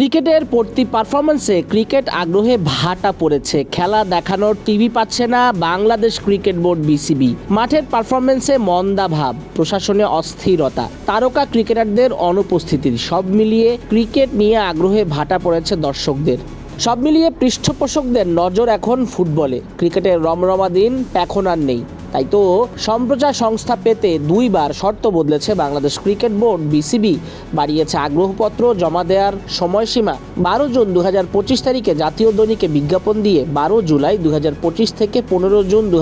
ক্রিকেটের প্রতি পারফরমেন্সে ক্রিকেট আগ্রহে ভাটা পড়েছে। খেলা দেখানোর টিভি পাচ্ছে না বাংলাদেশ ক্রিকেট বোর্ড বিসিবি। মাঠের পারফরমেন্সে মন্দা ভাব, প্রশাসনে অস্থিরতা। তারকা ক্রিকেটারদের অনুপস্থিতি সব মিলিয়ে ক্রিকেট নিয়ে আগ্রহে ভাটা পড়েছে দর্শকদের। সব মিলিয়ে পৃষ্ঠপোষকদের নজর এখন ফুটবলে। ক্রিকেটের রমরমা দিন এখন আর নেই। তাই তো সম্প্রচার সংস্থা পেতে দুইবার শর্ত বদলেছে বাংলাদেশ ক্রিকেট বোর্ড, বিসিবি। বাড়িয়েছে আগ্রহপত্র জমা দেওয়ার সময়সীমা। বারো জুন দু তারিখে জাতীয় দৈনিকে বিজ্ঞাপন দিয়ে বারো জুলাই দু থেকে পনেরো জুন দু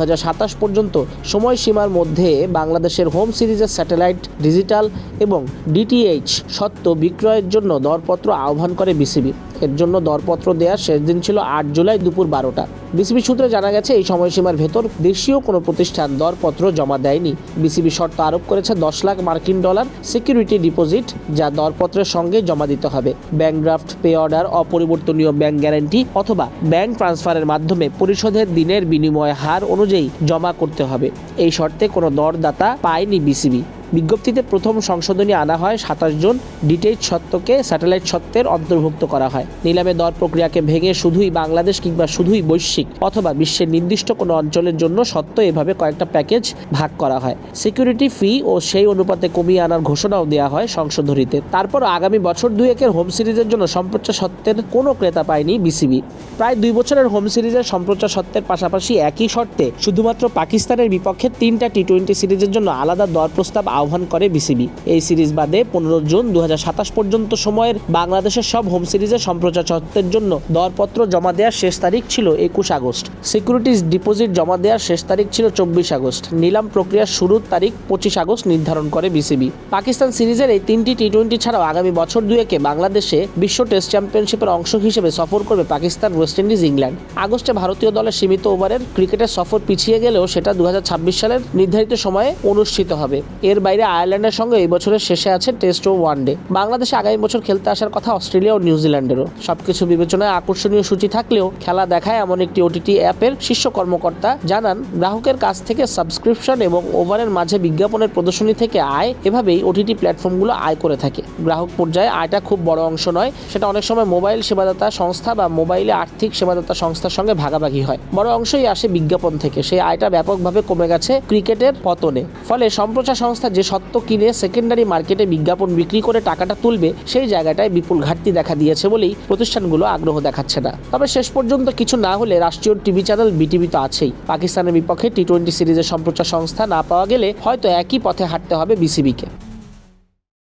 পর্যন্ত সময়সীমার মধ্যে বাংলাদেশের হোম সিরিজের স্যাটেলাইট, ডিজিটাল এবং ডিটিএইচ সত্ত্ব বিক্রয়ের জন্য দরপত্র আহ্বান করে বিসিবি। এর জন্য দরপত্র দেওয়ার শেষ দিন ছিল আট জুলাই দুপুর বারোটা। বিসিবি সূত্রে জানা গেছে, এই সময়সীমার ভেতর দেশীয় কোনো প্রতিষ্ঠান দরপত্র জমা দেয়নি। বিসিবি শর্ত আরোপ করেছে, দশ লাখ মার্কিন ডলার সিকিউরিটি ডিপোজিট যা দরপত্রের সঙ্গে জমা দিতে হবে। ব্যাংক ড্রাফট, পে অর্ডার, অপরিবর্তনীয় ব্যাংক গ্যারান্টি অথবা ব্যাংক ট্রান্সফারের মাধ্যমে পরিশোধের দিনের বিনিময় হার অনুযায়ী জমা করতে হবে। এই শর্তে কোনো দরদাতা পায়নি বিসিবি। বিজ্ঞপ্তিতে প্রথম সংশোধনী আনা হয় সাতাশ জন ডিটেইচ সত্ত্বকে স্যাটেলাইট সত্ত্বের অন্তর্ভুক্ত করা হয়। নিলামে দর প্রক্রিয়াকে ভেঙে শুধুই বাংলাদেশ কিংবা শুধুই বৈশ্বিক অথবা বিশ্বের নির্দিষ্ট কোনো অঞ্চলের জন্য সত্ত্ব এভাবে কয়েকটা প্যাকেজ ভাগ করা হয়। সিকিউরিটি ফি ও সেই অনুপাতে কমিয়ে আনার ঘোষণাও দেওয়া হয় সংশোধনীতে। তারপর আগামী বছর দুয়েকের হোম সিরিজের জন্য সম্প্রচার সত্ত্বের কোনো ক্রেতা পায়নি বিসিবি। প্রায় দুই বছরের হোম সিরিজের সম্প্রচার সত্ত্বের পাশাপাশি একই শর্তে শুধুমাত্র পাকিস্তানের বিপক্ষে তিনটা টি টোয়েন্টি সিরিজের জন্য আলাদা দর প্রস্তাব আহ্বান করে বিসিবি। এই সিরিজ বাদে পনেরো জুন দু হাজার সাতাশ পর্যন্ত সময়ের বাংলাদেশের সব হোম সিরিজের সম্প্রচার সত্ত্বের জন্য দরপত্র জমা দেওয়ার শেষ তারিখ ছিল একুশ আগস্ট। সিকিউরিটিজ ডিপোজিট জমা দেওয়ার শেষ তারিখ ছিল চব্বিশ আগস্ট। নিলাম প্রক্রিয়ার শুরুর তারিখ পঁচিশ আগস্ট নির্ধারণ করে বিসিবি। পাকিস্তান সিরিজের এই তিনটি টি টোয়েন্টি ছাড়াও আগামী বছর দুয়েকে বাংলাদেশে বিশ্ব টেস্ট চ্যাম্পিয়নশিপের অংশ হিসেবে সফর করবে পাকিস্তান, ওয়েস্ট ইন্ডিজ, ইংল্যান্ড। আগস্টে ভারতীয় দলের সীমিত ওভারের ক্রিকেটের সফর পিছিয়ে গেলেও সেটা দু হাজার ছাব্বিশ সালের নির্ধারিত সময়ে অনুষ্ঠিত হবে। এর বাইরে আয়ারল্যান্ডের সঙ্গে এই বছরের শেষে আছে টেস্ট ও ওয়ানডে বাংলাদেশে আগামী বছর খেলতে আসার কথা অস্ট্রেলিয়া ও নিউজিল্যান্ডেরও। সবকিছু বিবেচনায় আকর্ষণীয় সূচি থাকলেও খেলা দেখায় এমন একটি ওটিটি অ্যাপের শীর্ষ কর্মকর্তা জানান, গ্রাহকের কাছ থেকে সাবস্ক্রিপশন এবং ওভারের মাঝে বিজ্ঞাপনের প্রদর্শনী থেকে আয় এভাবেই ওটিটি প্ল্যাটফর্মগুলো আয় করে থাকে। গ্রাহক পর্যায়ে আয়টা খুব বড় অংশ নয়, সেটা অনেক সময় মোবাইল সেবাদাতা সংস্থা বা মোবাইলে আর্থিক সেবাদাতা সংস্থার সঙ্গে ভাগাভাগি হয়। বড় অংশই আসে বিজ্ঞাপন থেকে। সেই আয়টা ব্যাপকভাবে কমে গেছে ক্রিকেটের পতনে। ফলে সম্প্রচার সংস্থা যে সত্য কিনে সেকেন্ডারি মার্কেটে বিজ্ঞাপন বিক্রি করে টাকাটা তুলবে, সেই জায়গাটায় বিপুল ঘাটতি দেখা দিয়েছে বলেই প্রতিষ্ঠানগুলো আগ্রহ দেখাচ্ছে না। তবে শেষ পর্যন্ত কিছু না হলে রাষ্ট্রীয় টিভি চ্যানেল বিটিভি তো আছেই। পাকিস্তানের বিপক্ষে টি টোয়েন্টি সিরিজের সম্প্রচার সংস্থা না পাওয়া গেলে হয়তো একই পথে হাঁটতে হবে বিসিবিকে।